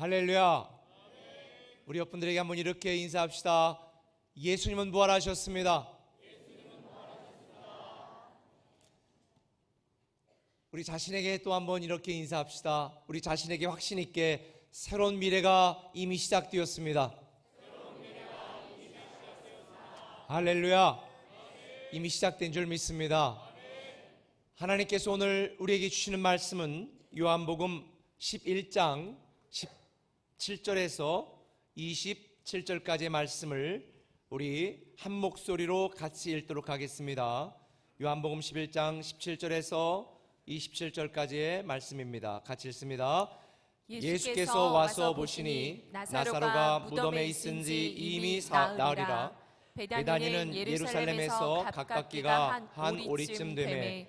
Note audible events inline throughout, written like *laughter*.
할렐루야. 우리 옆분들에게 한번 이렇게 인사합시다. 예수님은 부활하셨습니다. 우리 자신에게 또 한번 이렇게 인사합시다. 우리 자신에게 확신 있게 새로운 미래가 이미 시작되었습니다. 할렐루야. 이미 시작된 줄 믿습니다. 하나님께서 오늘 우리에게 주시는 말씀은 요한복음 11장 17절에서 27절까지의 말씀을 우리 한 목소리로 같이 읽도록 하겠습니다. 요한복음 11장 17절에서 27절까지의 말씀입니다. 같이 읽습니다. 예수께서 와서 보시니 나사로가 무덤에 있은 지 이미 사- 나으리라 베다니는 예루살렘에서 가깝기가 한 오리쯤 되매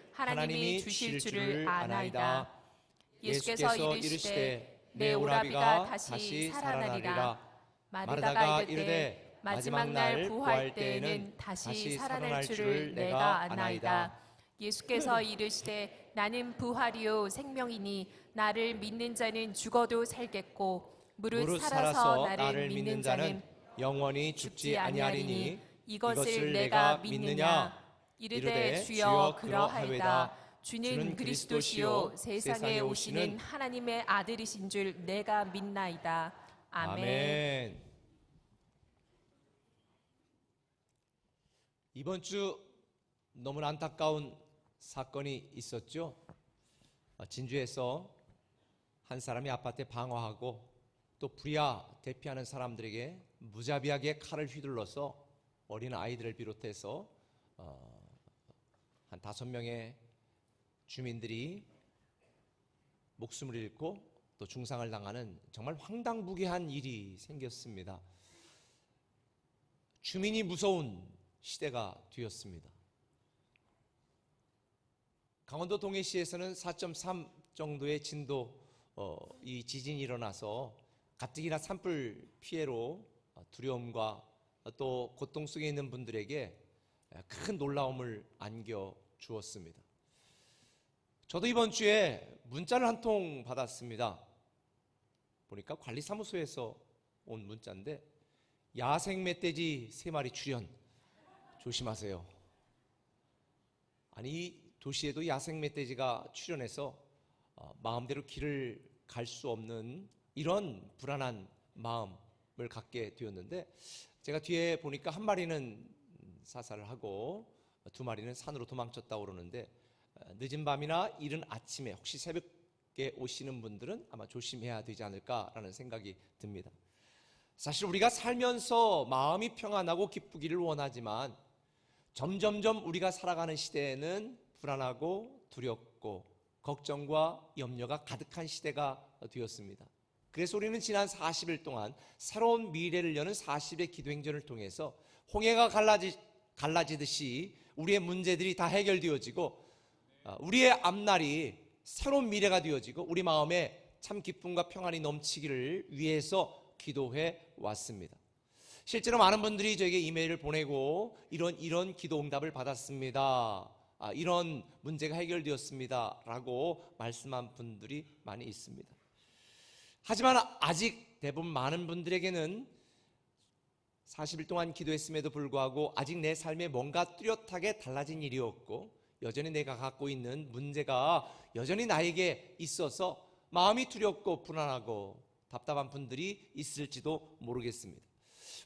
하나님이 주실 줄을 아나이다. 예수께서 이르시되 내 오라비가 다시 살아나리라. 마르다가 이르되 마지막 날 부활 때에는 다시 살아날 줄을 내가 아나이다. 예수께서 이르시되 나는 부활이요 생명이니 나를 믿는 자는 죽어도 살겠고 무릇, 무릇 살아서 나를 믿는 자는 영원히 죽지 아니하리니 이것을 내가 믿느냐 이르되 주여 그러하이다 주는 그리스도시요 세상에 오시는 하나님의 아들이신 줄 내가 믿나이다 아멘. 아멘. 이번 주 너무나 안타까운 사건이 있었죠. 어, 진주에서 한 사람이 아파트에 방화하고 또 불야 대피하는 사람들에게 무자비하게 칼을 휘둘러서 어린 아이들을 비롯해서 어, 한 다섯 명의 주민들이 목숨을 잃고 또 중상을 당하는 정말 황당무계한 일이 생겼습니다. 주민이 무서운 시대가 되었습니다. 강원도 동해시에서는 4.3 정도의 진도 어, 이 지진이 일어나서 가뜩이나 산불 피해로 어, 두려움과 또 고통 속에 있는 분들에게 큰 놀라움을 안겨 주었습니다. 저도 이번 주에 문자를 한 통 받았습니다. 보니까 관리사무소에서 온 문자인데 야생 멧돼지 세 마리 출현 조심하세요. 아니 도시에도 야생 멧돼지가 출현해서 어, 마음대로 길을 갈 수 없는 이런 불안한 마음을 갖게 되었는데 제가 뒤에 보니까 한 마리는 사살을 하고 두 마리는 산으로 도망쳤다고 그러는데 어, 늦은 밤이나 이른 아침에 혹시 새벽에 오시는 분들은 아마 조심해야 되지 않을까라는 생각이 듭니다. 사실 우리가 살면서 마음이 평안하고 기쁘기를 원하지만 점점점 우리가 살아가는 시대에는 불안하고 두렵고 걱정과 염려가 가득한 시대가 되었습니다. 그래서 우리는 지난 40일 동안 새로운 미래를 여는 40의 기도 행전을 통해서 홍해가 갈라지, 갈라지듯이 우리의 문제들이 다 해결되어지고 아, 우리의 앞날이 새로운 미래가 되어지고 우리 마음에 참 기쁨과 평안이 넘치기를 위해서 기도해 왔습니다. 실제로 많은 분들이 저에게 이메일을 보내고 이런 이런 기도 응답을 받았습니다. 아, 이런 문제가 해결되었습니다라고 말씀한 분들이 많이 있습니다. 하지만 아직 대부분 많은 분들에게는 40일 동안 기도했음에도 불구하고 아직 내 삶에 뭔가 뚜렷하게 달라진 일이 없고 여전히 내가 갖고 있는 문제가 여전히 나에게 있어서 마음이 두렵고 불안하고 답답한 분들이 있을지도 모르겠습니다.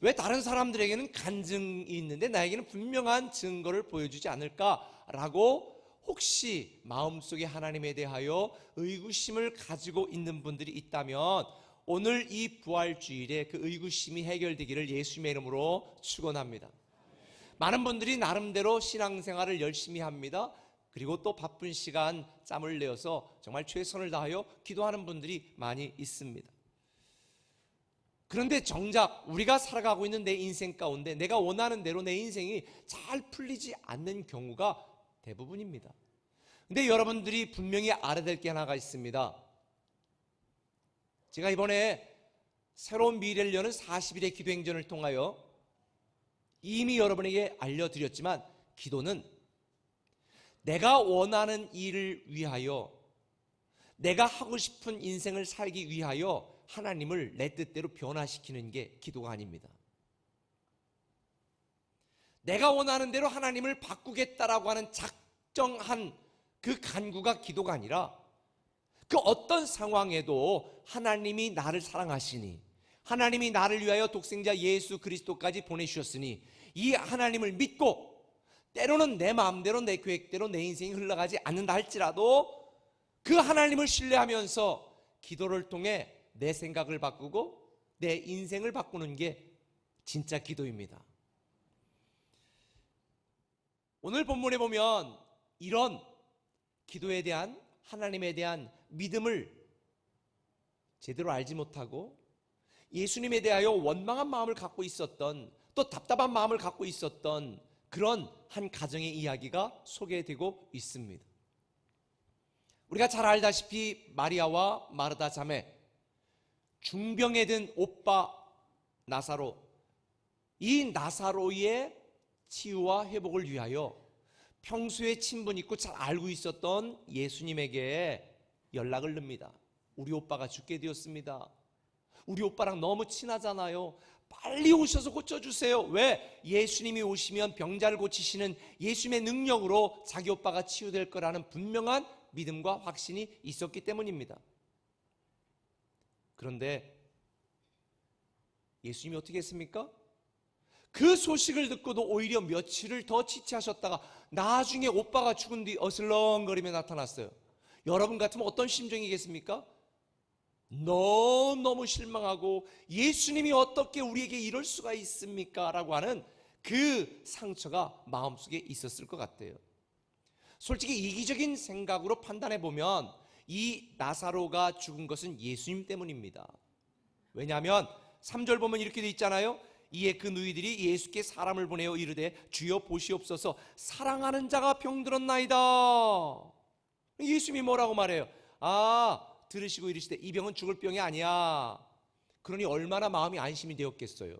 왜 다른 사람들에게는 간증이 있는데 나에게는 분명한 증거를 보여주지 않을까라고 혹시 마음속에 하나님에 대하여 의구심을 가지고 있는 분들이 있다면 오늘 이 부활주일에 그 의구심이 해결되기를 예수님의 이름으로 축원합니다. 많은 분들이 나름대로 신앙생활을 열심히 합니다. 그리고 또 바쁜 시간 짬을 내어서 정말 최선을 다하여 기도하는 분들이 많이 있습니다. 그런데 정작 우리가 살아가고 있는 내 인생 가운데 내가 원하는 대로 내 인생이 잘 풀리지 않는 경우가 대부분입니다. 근데 여러분들이 분명히 알아야 될 게 하나가 있습니다. 제가 이번에 새로운 미래를 여는 40일의 기도 행전을 통하여 이미 여러분에게 알려드렸지만 기도는 내가 원하는 일을 위하여 내가 하고 싶은 인생을 살기 위하여 하나님을 내 뜻대로 변화시키는 게 기도가 아닙니다. 내가 원하는 대로 하나님을 바꾸겠다라고 하는 작정한 그 간구가 기도가 아니라 그 어떤 상황에도 하나님이 나를 사랑하시니 하나님이 나를 위하여 독생자 예수 그리스도까지 보내주셨으니 이 하나님을 믿고 때로는 내 마음대로 내 계획대로 내 인생이 흘러가지 않는다 할지라도 그 하나님을 신뢰하면서 기도를 통해 내 생각을 바꾸고 내 인생을 바꾸는 게 진짜 기도입니다. 오늘 본문에 보면 이런 기도에 대한 하나님에 대한 믿음을 제대로 알지 못하고 예수님에 대하여 원망한 마음을 갖고 있었던 또 답답한 마음을 갖고 있었던 그런 한 가정의 이야기가 소개되고 있습니다. 우리가 잘 알다시피 마리아와 마르다 자매 중병에 든 오빠 나사로 이 나사로의 치유와 회복을 위하여 평소에 친분 있고 잘 알고 있었던 예수님에게 연락을 넣습니다. 우리 오빠가 죽게 되었습니다. 우리 오빠랑 너무 친하잖아요. 빨리 오셔서 고쳐주세요. 왜? 예수님이 오시면 병자를 고치시는 예수님의 능력으로 자기 오빠가 치유될 거라는 분명한 믿음과 확신이 있었기 때문입니다. 그런데 예수님이 어떻게 했습니까? 그 소식을 듣고도 오히려 며칠을 더 지체하셨다가 나중에 오빠가 죽은 뒤 어슬렁거리며 나타났어요. 여러분 같으면 어떤 심정이겠습니까? 너무너무 실망하고 예수님이 어떻게 우리에게 이럴 수가 있습니까? 라고 하는 그 상처가 마음속에 있었을 것 같아요. 솔직히 이기적인 생각으로 판단해 보면 이 나사로가 죽은 것은 예수님 때문입니다. 왜냐하면 3절 보면 이렇게 돼 있잖아요. 이에 그 누이들이 예수께 사람을 보내어 이르되 주여 보시옵소서 사랑하는 자가 병들었나이다. 예수님이 뭐라고 말해요? 아 들으시고 이르시되 이 병은 죽을 병이 아니야. 그러니 얼마나 마음이 안심이 되었겠어요.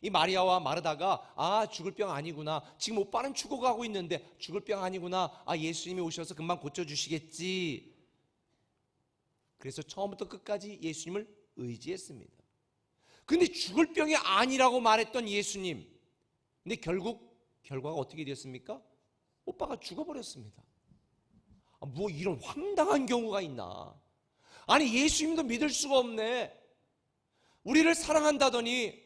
이 마리아와 마르다가 아 죽을 병 아니구나. 지금 오빠는 죽어가고 있는데 죽을 병 아니구나. 아 예수님이 오셔서 금방 고쳐 주시겠지. 그래서 처음부터 끝까지 예수님을 의지했습니다. 근데 죽을 병이 아니라고 말했던 예수님. 근데 결국 결과가 어떻게 되었습니까? 오빠가 죽어버렸습니다. 아, 뭐 이런 황당한 경우가 있나? 아니 예수님도 믿을 수가 없네. 우리를 사랑한다더니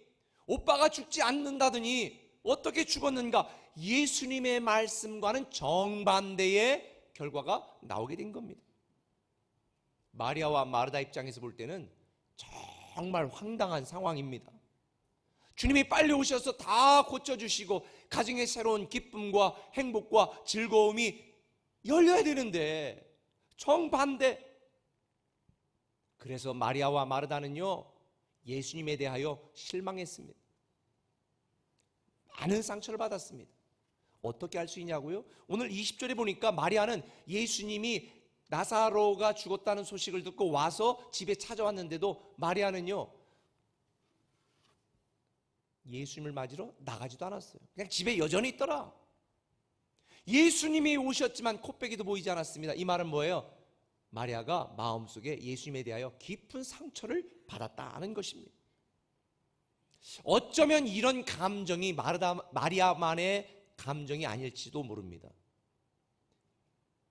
오빠가 죽지 않는다더니 어떻게 죽었는가? 예수님의 말씀과는 정반대의 결과가 나오게 된 겁니다. 마리아와 마르다 입장에서 볼 때는 정말 황당한 상황입니다. 주님이 빨리 오셔서 다 고쳐주시고 가정의 새로운 기쁨과 행복과 즐거움이 열려야 되는데 정반대. 그래서 마리아와 마르다는요 예수님에 대하여 실망했습니다. 많은 상처를 받았습니다. 어떻게 할 수 있냐고요? 오늘 20절에 보니까 마리아는 예수님이 나사로가 죽었다는 소식을 듣고 와서 집에 찾아왔는데도 마리아는요 예수님을 맞으러 나가지도 않았어요. 그냥 집에 여전히 있더라. 예수님이 오셨지만 코빼기도 보이지 않았습니다. 이 말은 뭐예요? 마리아가 마음속에 예수님에 대하여 깊은 상처를 받았다는 것입니다. 어쩌면 이런 감정이 마르다, 마리아만의 감정이 아닐지도 모릅니다.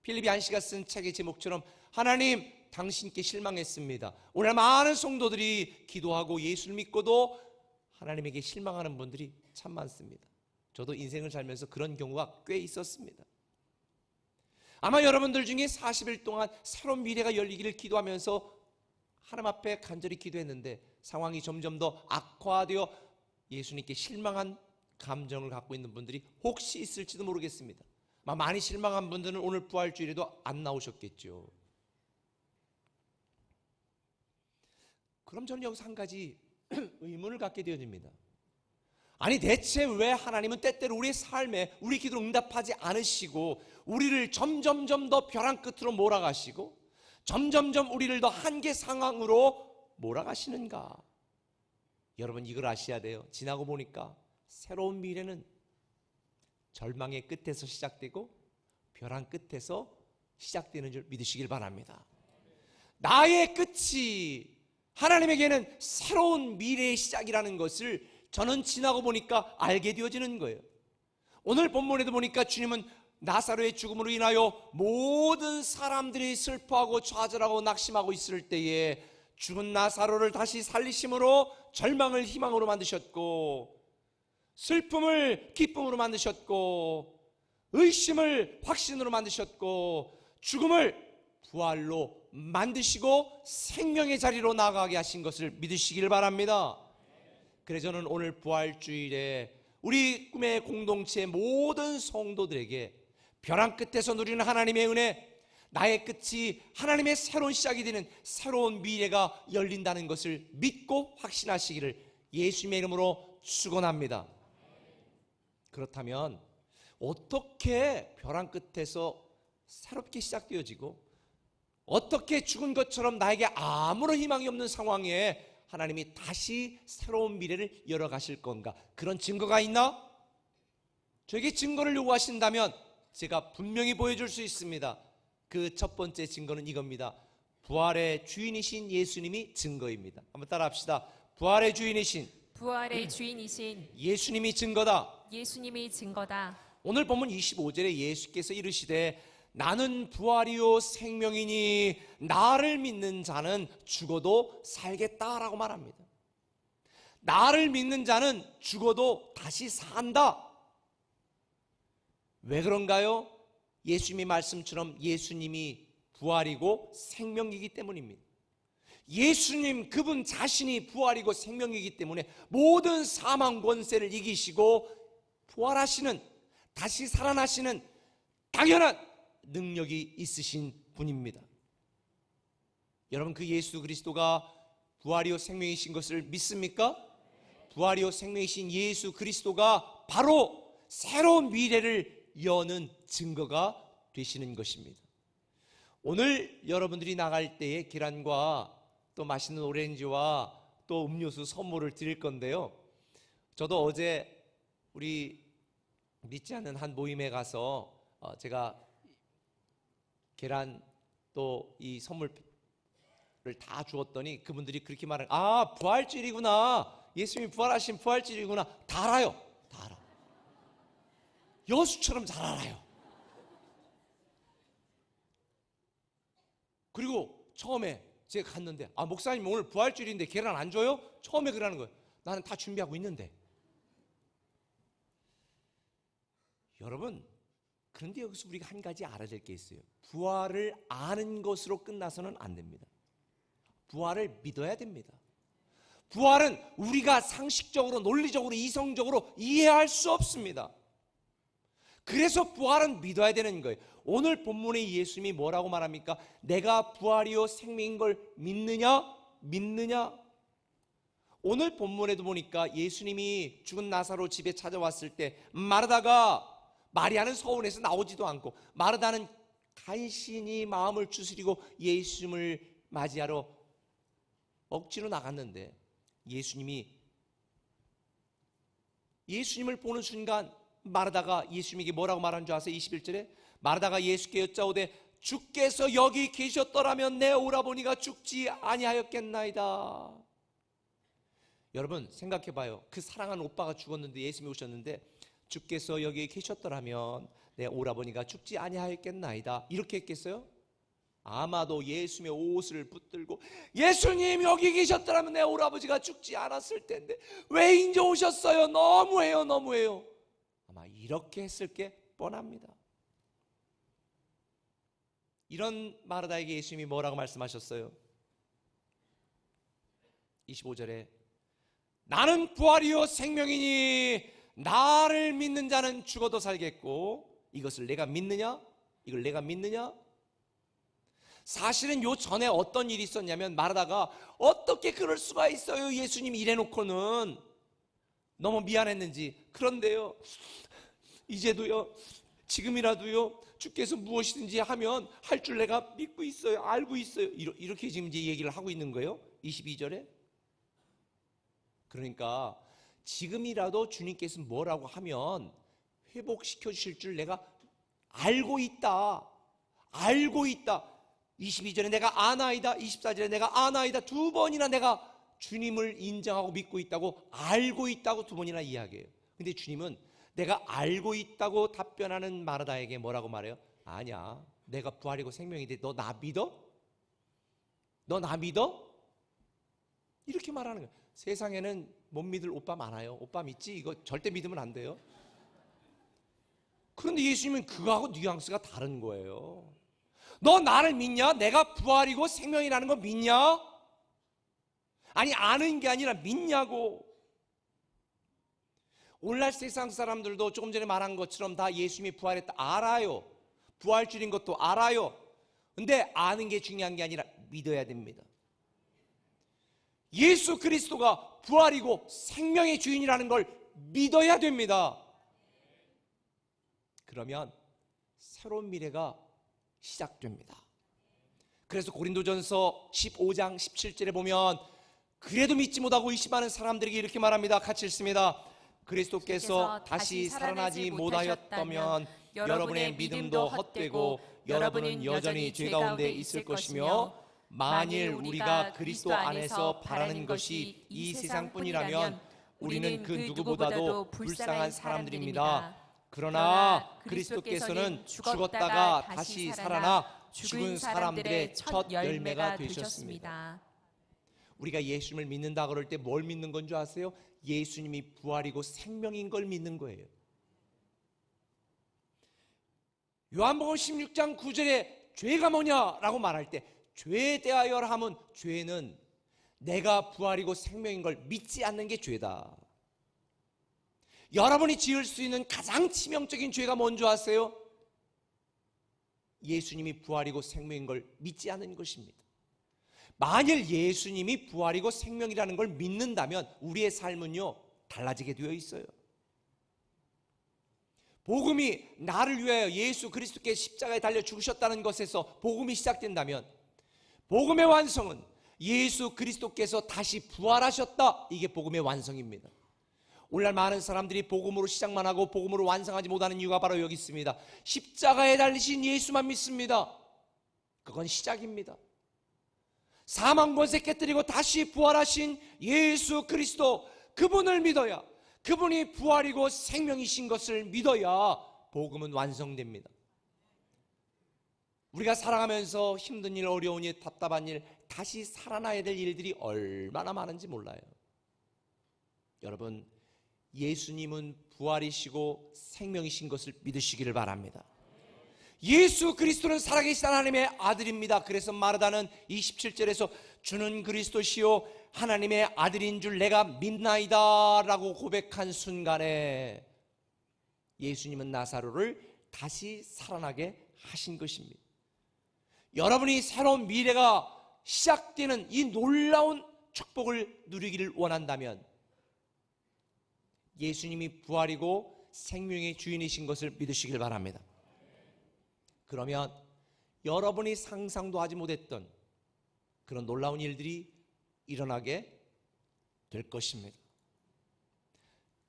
필립이 안씨가 쓴 책의 제목처럼 하나님 당신께 실망했습니다. 오늘 많은 성도들이 기도하고 예수를 믿고도 하나님에게 실망하는 분들이 참 많습니다. 저도 인생을 살면서 그런 경우가 꽤 있었습니다. 아마 여러분들 중에 40일 동안 새로운 미래가 열리기를 기도하면서 하나님 앞에 간절히 기도했는데 상황이 점점 더 악화되어 예수님께 실망한 감정을 갖고 있는 분들이 혹시 있을지도 모르겠습니다. 많이 실망한 분들은 오늘 부활주일에도 안 나오셨겠죠. 그럼 저는 여기서 한 가지 *clears throat* 의문을 갖게 되어집니다. 아니 대체 왜 하나님은 때때로 우리의 삶에 우리 기도를 응답하지 않으시고 우리를 점점점 더 벼랑 끝으로 몰아가시고 점점점 우리를 더 한계 상황으로 몰아가시는가? 여러분 이걸 아셔야 돼요. 지나고 보니까 새로운 미래는 절망의 끝에서 시작되고 벼랑 끝에서 시작되는 줄 믿으시길 바랍니다. 나의 끝이 하나님에게는 새로운 미래의 시작이라는 것을 저는 지나고 보니까 알게 되어지는 거예요. 오늘 본문에도 보니까 주님은 나사로의 죽음으로 인하여 모든 사람들이 슬퍼하고 좌절하고 낙심하고 있을 때에 죽은 나사로를 다시 살리심으로 절망을 희망으로 만드셨고 슬픔을 기쁨으로 만드셨고 의심을 확신으로 만드셨고 죽음을 부활로 만드시고 생명의 자리로 나아가게 하신 것을 믿으시길 바랍니다. 그래서 저는 오늘 부활주일에 우리 꿈의 공동체 모든 성도들에게 벼랑 끝에서 누리는 하나님의 은혜, 나의 끝이 하나님의 새로운 시작이 되는 새로운 미래가 열린다는 것을 믿고 확신하시기를 예수님의 이름으로 축원합니다. 그렇다면 어떻게 벼랑 끝에서 새롭게 시작되어지고 어떻게 죽은 것처럼 나에게 아무런 희망이 없는 상황에 하나님이 다시 새로운 미래를 열어가실 건가? 그런 증거가 있나? 저에게 증거를 요구하신다면 제가 분명히 보여줄 수 있습니다. 그 첫 번째 증거는 이겁니다. 부활의 주인이신 예수님이 증거입니다. 한번 따라합시다. 부활의 주인이신 부활의 주인이신 예수님이 증거다. 예수님이 증거다. 오늘 본문 25절에 예수께서 이르시되 나는 부활이요 생명이니 나를 믿는 자는 죽어도 살겠다라고 말합니다. 나를 믿는 자는 죽어도 다시 산다. 왜 그런가요? 예수님의 말씀처럼 예수님이 부활이고 생명이기 때문입니다. 예수님 그분 자신이 부활이고 생명이기 때문에 모든 사망 권세를 이기시고 부활하시는 다시 살아나시는 당연한 능력이 있으신 분입니다. 여러분 그 예수 그리스도가 부활이요 생명이신 것을 믿습니까? 부활이요 생명이신 예수 그리스도가 바로 새로운 미래를 여는 증거가 되시는 것입니다. 오늘 여러분들이 나갈 때에 계란과 또 맛있는 오렌지와 또 음료수 선물을 드릴 건데요. 저도 어제 우리 믿지 않는 한 모임에 가서 어, 제가 계란 또 이 선물을 다 주었더니 그분들이 그렇게 말을 아 부활절이구나. 예수님이 부활하신 부활절이구나. 다 알아요. 다 알아. 여수처럼 잘 알아요. 그리고 처음에 제가 갔는데 아 목사님 오늘 부활절인데 계란 안 줘요? 처음에 그러는 거예요. 나는 다 준비하고 있는데 여러분 그런데 여기서 우리가 한 가지 알아야 될 게 있어요. 부활을 아는 것으로 끝나서는 안 됩니다. 부활을 믿어야 됩니다. 부활은 우리가 상식적으로, 논리적으로, 이성적으로 이해할 수 없습니다. 그래서 부활은 믿어야 되는 거예요. 오늘 본문의 예수님이 뭐라고 말합니까? 내가 부활이요 생명인 걸 믿느냐? 믿느냐? 오늘 본문에도 보니까 예수님이 죽은 나사로 집에 찾아왔을 때 마르다가 마리아는 서운해서 나오지도 않고 마르다는 간신히 마음을 추스리고 예수님을 맞이하러 억지로 나갔는데 예수님이 예수님을 보는 순간 마르다가 예수님에게 뭐라고 말한 줄 아세요? 21절에 마르다가 예수께 여짜오되 주께서 여기 계셨더라면 내 오라버니가 죽지 아니하였겠나이다. 여러분 생각해 봐요. 그 사랑하는 오빠가 죽었는데 예수님이 오셨는데 주께서 여기 계셨더라면 내 오라버니가 죽지 아니하였겠나이다. 이렇게 했겠어요? 아마도 예수님의 옷을 붙들고 예수님 여기 계셨더라면 내 오라버지가 죽지 않았을 텐데 왜 인제 오셨어요? 너무해요, 너무해요. 아마 이렇게 했을 게 뻔합니다. 이런 마르다에게 예수님이 뭐라고 말씀하셨어요? 25절에 나는 부활이요 생명이니 나를 믿는 자는 죽어도 살겠고 이것을 내가 믿느냐? 이걸 내가 믿느냐? 사실은 요 전에 어떤 일이 있었냐면 말하다가 어떻게 그럴 수가 있어요? 예수님 이래 놓고는 너무 미안했는지 그런데요 이제도요 지금이라도요 주께서 무엇이든지 하면 할 줄 내가 믿고 있어요 알고 있어요 이렇게 지금 이제 얘기를 하고 있는 거예요 22절에 그러니까 지금이라도 주님께서 뭐라고 하면 회복시켜 주실 줄 내가 알고 있다. 알고 있다. 22절에 내가 아나이다. 24절에 내가 아나이다. 두 번이나 내가 주님을 인정하고 믿고 있다고 알고 있다고 두 번이나 이야기해요. 근데 주님은 내가 알고 있다고 답변하는 마르다에게 뭐라고 말해요? 아니야. 내가 부활이고 생명인데 너 나 믿어? 너 나 믿어? 이렇게 말하는 거예요. 세상에는 못 믿을 오빠 많아요 오빠 믿지? 이거 절대 믿으면 안 돼요 그런데 예수님은 그거하고 뉘앙스가 다른 거예요 너 나를 믿냐? 내가 부활이고 생명이라는 거 믿냐? 아니 아는 게 아니라 믿냐고. 오늘날 세상 사람들도 조금 전에 말한 것처럼 다 예수님이 부활했다 알아요. 부활주인 것도 알아요. 근데 아는 게 중요한 게 아니라 믿어야 됩니다. 예수 그리스도가 부활이고 생명의 주인이라는 걸 믿어야 됩니다. 그러면 새로운 미래가 시작됩니다. 그래서 고린도전서 15장 17절에 보면 그래도 믿지 못하고 의심하는 사람들에게 이렇게 말합니다. 같이 읽습니다. 그리스도께서 다시 살아나지 못하였다면 여러분의 믿음도 헛되고 여러분은 여전히 죄 가운데 있을 것이며 만일 우리가 그리스도 안에서 바라는 것이 이 세상뿐이라면 우리는 그 누구보다도 불쌍한 사람들입니다. 그러나 그리스도께서는 죽었다가 다시 살아나 죽은 사람들의 첫 열매가 되셨습니다. 우리가 예수님을 믿는다 그럴 때 뭘 믿는 건 줄 아세요? 예수님이 부활이고 생명인 걸 믿는 거예요. 요한복음 16장 9절에 죄가 뭐냐라고 말할 때 죄에 대하여라 하면 죄는 내가 부활이고 생명인 걸 믿지 않는 게 죄다. 여러분이 지을 수 있는 가장 치명적인 죄가 뭔지 아세요? 예수님이 부활이고 생명인 걸 믿지 않는 것입니다. 만일 예수님이 부활이고 생명이라는 걸 믿는다면 우리의 삶은요 달라지게 되어 있어요. 복음이 나를 위하여 예수 그리스도께 십자가에 달려 죽으셨다는 것에서 복음이 시작된다면 복음의 완성은 예수 그리스도께서 다시 부활하셨다. 이게 복음의 완성입니다. 오늘날 많은 사람들이 복음으로 시작만 하고 복음으로 완성하지 못하는 이유가 바로 여기 있습니다. 십자가에 달리신 예수만 믿습니다. 그건 시작입니다. 사망 권세 깨뜨리고 다시 부활하신 예수 그리스도 그분을 믿어야 그분이 부활이고 생명이신 것을 믿어야 복음은 완성됩니다. 우리가 살아가면서 힘든 일, 어려운 일, 답답한 일, 다시 살아나야 될 일들이 얼마나 많은지 몰라요. 여러분, 예수님은 부활이시고 생명이신 것을 믿으시기를 바랍니다. 예수 그리스도는 살아계신 하나님의 아들입니다. 그래서 마르다는 27절에서 주는 그리스도시요 하나님의 아들인 줄 내가 믿나이다라고 고백한 순간에 예수님은 나사로를 다시 살아나게 하신 것입니다. 여러분이 새로운 미래가 시작되는 이 놀라운 축복을 누리기를 원한다면 예수님이 부활이고 생명의 주인이신 것을 믿으시길 바랍니다. 그러면 여러분이 상상도 하지 못했던 그런 놀라운 일들이 일어나게 될 것입니다.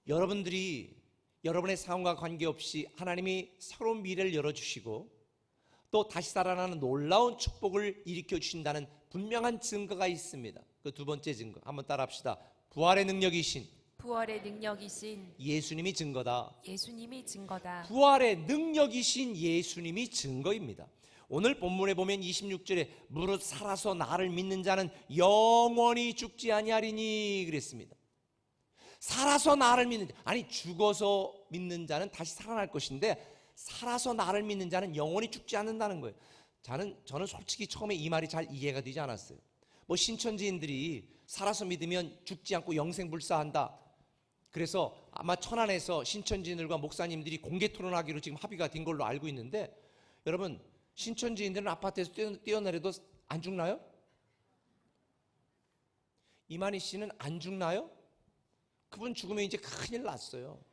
여러분들이 여러분의 상황과 관계없이 하나님이 새로운 미래를 열어주시고 또 다시 살아나는 놀라운 축복을 일으켜 주신다는 분명한 증거가 있습니다. 그 두 번째 증거 한번 따라합시다. 부활의 능력이신 부활의 능력이신 예수님이 증거다. 예수님이 증거다. 부활의 능력이신 예수님이 증거입니다. 오늘 본문에 보면 26절에 무릇 살아서 나를 믿는 자는 영원히 죽지 아니하리니 그랬습니다. 살아서 나를 믿는 자, 아니 죽어서 믿는 자는 다시 살아날 것인데 살아서 나를 믿는 자는 영원히 죽지 않는다는 거예요. 저는 저는 솔직히 처음에 이 말이 잘 이해가 되지 않았어요. 뭐 신천지인들이 살아서 믿으면 죽지 않고 영생불사한다. 그래서 아마 천안에서 신천지인들과 목사님들이 공개 토론하기로 지금 합의가 된 걸로 알고 있는데 여러분 신천지인들은 아파트에서 뛰어, 뛰어내려도 안 죽나요? 이만희 씨는 안 죽나요? 그분 죽으면 이제 큰일 났어요.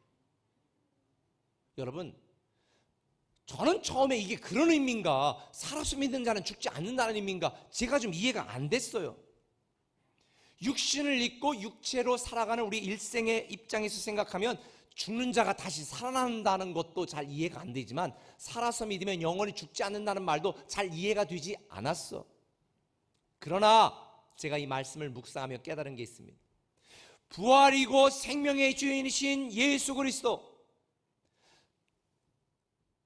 여러분, 저는 처음에 이게 그런 의미인가, 살아서 믿는 자는 죽지 않는다는 의미인가, 제가 좀 이해가 안 됐어요. 육신을 입고 육체로 살아가는 우리 일생의 입장에서 생각하면 죽는 자가 다시 살아난다는 것도 잘 이해가 안 되지만 살아서 믿으면 영원히 죽지 않는다는 말도 잘 이해가 되지 않았어. 그러나 제가 이 말씀을 묵상하며 깨달은 게 있습니다. 부활이고 생명의 주인이신 예수 그리스도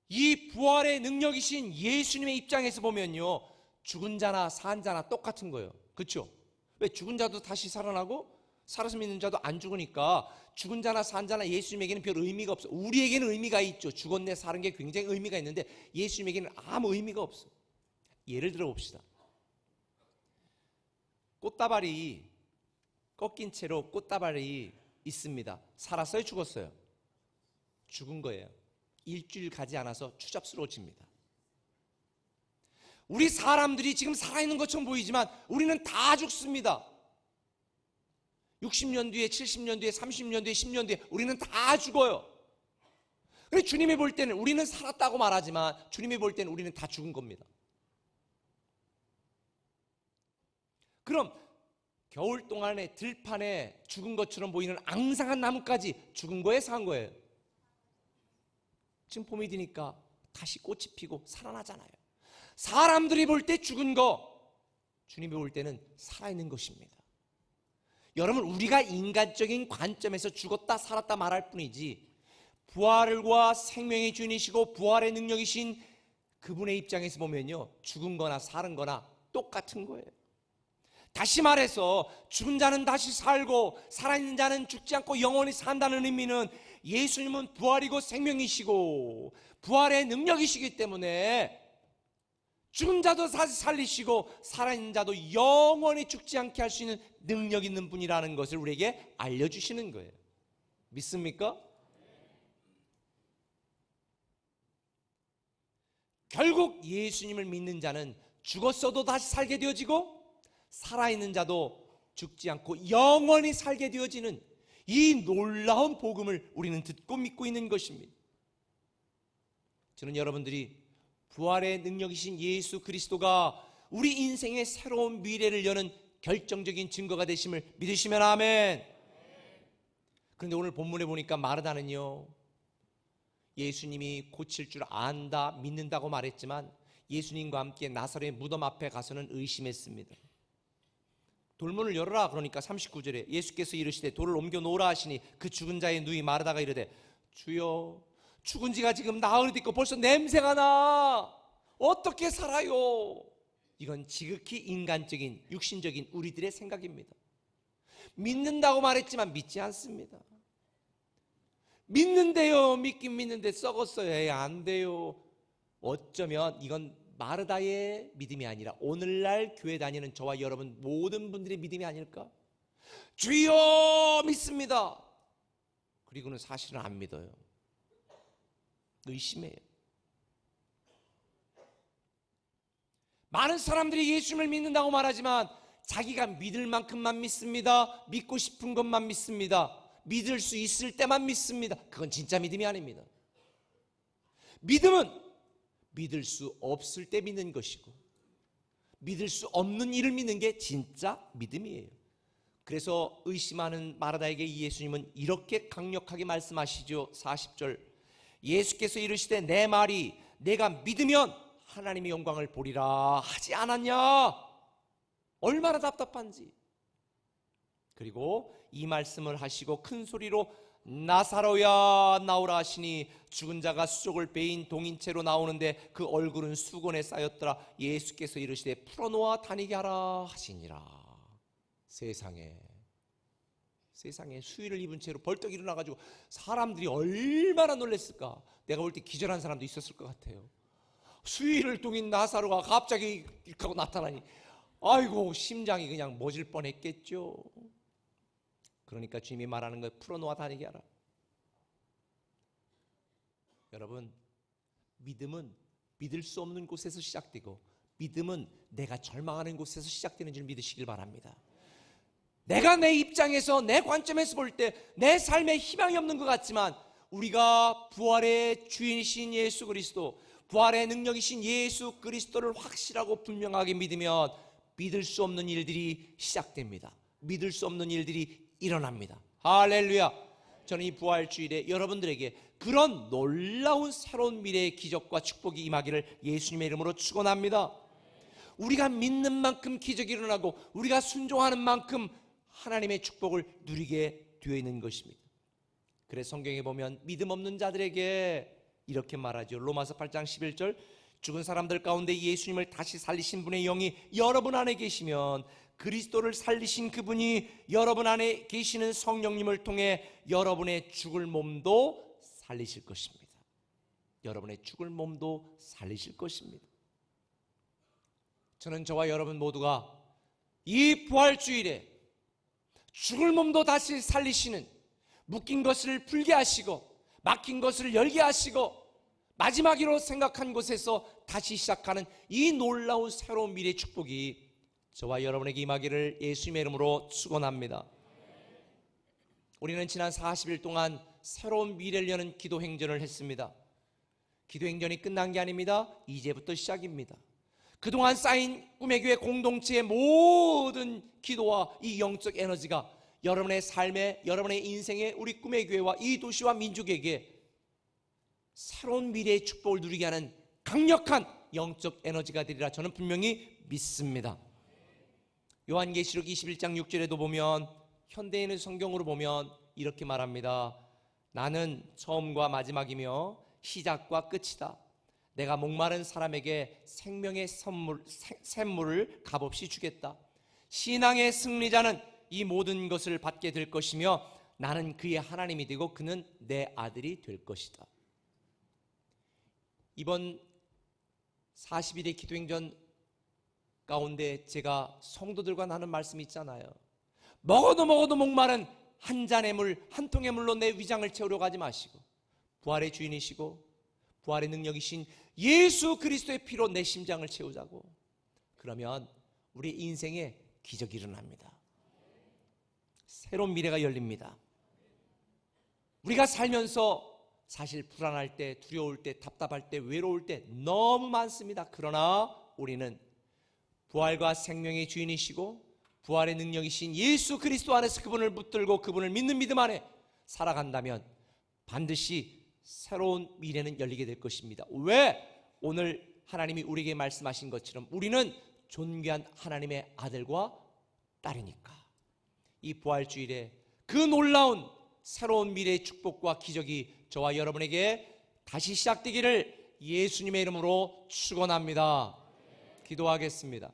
이 부활의 능력이신 예수님의 입장에서 보면요 죽은 자나 산 자나 똑같은 거예요. 그렇죠? 왜 죽은 자도 다시 살아나고 살아서 믿는 자도 안 죽으니까 죽은 자나 산 자나 예수님에게는 별 의미가 없어. 우리에게는 의미가 있죠. 죽었네 사는 게 굉장히 의미가 있는데 예수님에게는 아무 의미가 없어. 예를 들어 봅시다. 꽃다발이 꺾인 채로 꽃다발이 있습니다. 살았어요 죽었어요? 죽은 거예요 일주일 가지 않아서 추잡스러워집니다. 우리 사람들이 지금 살아있는 것처럼 보이지만 우리는 다 죽습니다. 60년 뒤에, 70년 뒤에, 30년 뒤에, 10년 뒤에 우리는 다 죽어요. 그래 주님이 볼 때는 우리는 살았다고 말하지만 주님이 볼 때는 우리는 다 죽은 겁니다. 그럼 겨울 동안에 들판에 죽은 것처럼 보이는 앙상한 나무까지 죽은 거예요, 산 거예요? 지금 봄이 되니까 다시 꽃이 피고 살아나잖아요. 사람들이 볼 때 죽은 거, 주님이 볼 때는 살아있는 것입니다. 여러분, 우리가 인간적인 관점에서 죽었다 살았다 말할 뿐이지, 부활과 생명의 주인이시고 부활의 능력이신 그분의 입장에서 보면요, 죽은 거나 살은 거나 똑같은 거예요. 다시 말해서 죽은 자는 다시 살고 살아있는 자는 죽지 않고 영원히 산다는 의미는 예수님은 부활이고 생명이시고 부활의 능력이시기 때문에 죽은 자도 다시 살리시고 살아있는 자도 영원히 죽지 않게 할 수 있는 능력 있는 분이라는 것을 우리에게 알려주시는 거예요. 믿습니까? 결국 예수님을 믿는 자는 죽었어도 다시 살게 되어지고 살아있는 자도 죽지 않고 영원히 살게 되어지는 이 놀라운 복음을 우리는 듣고 믿고 있는 것입니다. 저는 여러분들이 부활의 능력이신 예수 그리스도가 우리 인생의 새로운 미래를 여는 결정적인 증거가 되심을 믿으시면 아멘. 그런데 오늘 본문에 보니까 마르다는요. 예수님이 고칠 줄 안다, 믿는다고 말했지만 예수님과 함께 나사렛 무덤 앞에 가서는 의심했습니다. 돌문을 열어라 그러니까 39절에 예수께서 이르시되 돌을 옮겨 놓으라 하시니 그 죽은 자의 누이 마르다가 이르되 주여 죽은 지가 지금 나흘이 됐고 벌써 냄새가 나. 어떻게 살아요? 이건 지극히 인간적인 육신적인 우리들의 생각입니다. 믿는다고 말했지만 믿지 않습니다. 믿는데요 믿긴 믿는데 썩었어요 에이, 안 돼요. 어쩌면 이건 마르다의 믿음이 아니라 오늘날 교회 다니는 저와 여러분 모든 분들의 믿음이 아닐까? 주여 믿습니다. 그리고는 사실은 안 믿어요. 의심해요. 많은 사람들이 예수님을 믿는다고 말하지만 자기가 믿을 만큼만 믿습니다. 믿고 싶은 것만 믿습니다. 믿을 수 있을 때만 믿습니다. 그건 진짜 믿음이 아닙니다. 믿음은 믿을 수 없을 때 믿는 것이고 믿을 수 없는 일을 믿는 게 진짜 믿음이에요. 그래서 의심하는 마르다에게 예수님은 이렇게 강력하게 말씀하시죠. 40절. 예수께서 이르시되 내 말이 내가 믿으면 하나님의 영광을 보리라 하지 않았냐? 얼마나 답답한지. 그리고 이 말씀을 하시고 큰 소리로 나사로야 나오라 하시니 죽은 자가 수족을 베인 동인 채로 나오는데 그 얼굴은 수건에 쌓였더라. 예수께서 이르시되 풀어놓아 다니게 하라 하시니라. 세상에 세상에 수의를 입은 채로 벌떡 일어나 가지고 사람들이 얼마나 놀랬을까? 내가 볼 때 기절한 사람도 있었을 것 같아요. 수의를 동인 나사로가 갑자기 하고 나타나니 아이고 심장이 그냥 멎을 뻔했겠죠 그러니까 주님이 말하는 걸 풀어놓아 다니게 하라. 여러분, 믿음은 믿을 수 없는 곳에서 시작되고 믿음은 내가 절망하는 곳에서 시작되는 줄 믿으시길 바랍니다. 내가 내 입장에서 내 관점에서 볼 때 내 삶에 희망이 없는 것 같지만 우리가 부활의 주인이신 예수 그리스도, 부활의 능력이신 예수 그리스도를 확실하고 분명하게 믿으면 믿을 수 없는 일들이 시작됩니다. 믿을 수 없는 일들이 일어납니다. 할렐루야. 저는 이 부활 주일에 여러분들에게 그런 놀라운 새로운 미래의 기적과 축복이 임하기를 예수님의 이름으로 축원합니다. 우리가 믿는 만큼 기적이 일어나고 우리가 순종하는 만큼 하나님의 축복을 누리게 되어 있는 것입니다. 그래서 성경에 보면 믿음 없는 자들에게 이렇게 말하죠. 로마서 8장 11절 죽은 사람들 가운데 예수님을 다시 살리신 분의 영이 여러분 안에 계시면 그리스도를 살리신 그분이 여러분 안에 계시는 성령님을 통해 여러분의 죽을 몸도 살리실 것입니다. 여러분의 죽을 몸도 살리실 것입니다. 저는 저와 여러분 모두가 이 부활 주일에 죽을 몸도 다시 살리시는 묶인 것을 풀게 하시고 막힌 것을 열게 하시고 마지막으로 생각한 곳에서 다시 시작하는 이 놀라운 새로운 미래 축복이 저와 여러분에게 임하기를 예수님의 이름으로 축원합니다. 우리는 지난 40일 동안 새로운 미래를 여는 기도 행전을 했습니다. 기도 행전이 끝난 게 아닙니다. 이제부터 시작입니다. 그동안 쌓인 꿈의 교회 공동체의 모든 기도와 이 영적 에너지가 여러분의 삶에, 여러분의 인생에 우리 꿈의 교회와 이 도시와 민족에게 새로운 미래의 축복을 누리게 하는 강력한 영적 에너지가 되리라 저는 분명히 믿습니다. 요한계시록 21장 6절에도 보면 현대인의 성경으로 보면 이렇게 말합니다. 나는 처음과 마지막이며 시작과 끝이다. 내가 목마른 사람에게 생명의 선물, 새- 샘물을 값없이 주겠다. 신앙의 승리자는 이 모든 것을 받게 될 것이며 나는 그의 하나님이 되고 그는 내 아들이 될 것이다. 이번 40일의 기도행전 가운데 제가 성도들과 나눈 말씀이 있잖아요. 먹어도 먹어도 목마른 한 잔의 물, 한 통의 물로 내 위장을 채우려 가지 마시고 부활의 주인이시고 부활의 능력이신 예수 그리스도의 피로 내 심장을 채우자고. 그러면 우리 인생에 기적이 일어납니다. 새로운 미래가 열립니다. 우리가 살면서 사실 불안할 때, 두려울 때, 답답할 때, 외로울 때 너무 많습니다. 그러나 우리는 부활과 생명의 주인이시고 부활의 능력이신 예수 그리스도 안에서 그분을 붙들고 그분을 믿는 믿음 안에 살아간다면 반드시 새로운 미래는 열리게 될 것입니다. 왜? 오늘 하나님이 우리에게 말씀하신 것처럼 우리는 존귀한 하나님의 아들과 딸이니까. 이 부활 주일에 그 놀라운 새로운 미래의 축복과 기적이 저와 여러분에게 다시 시작되기를 예수님의 이름으로 축원합니다. 기도하겠습니다.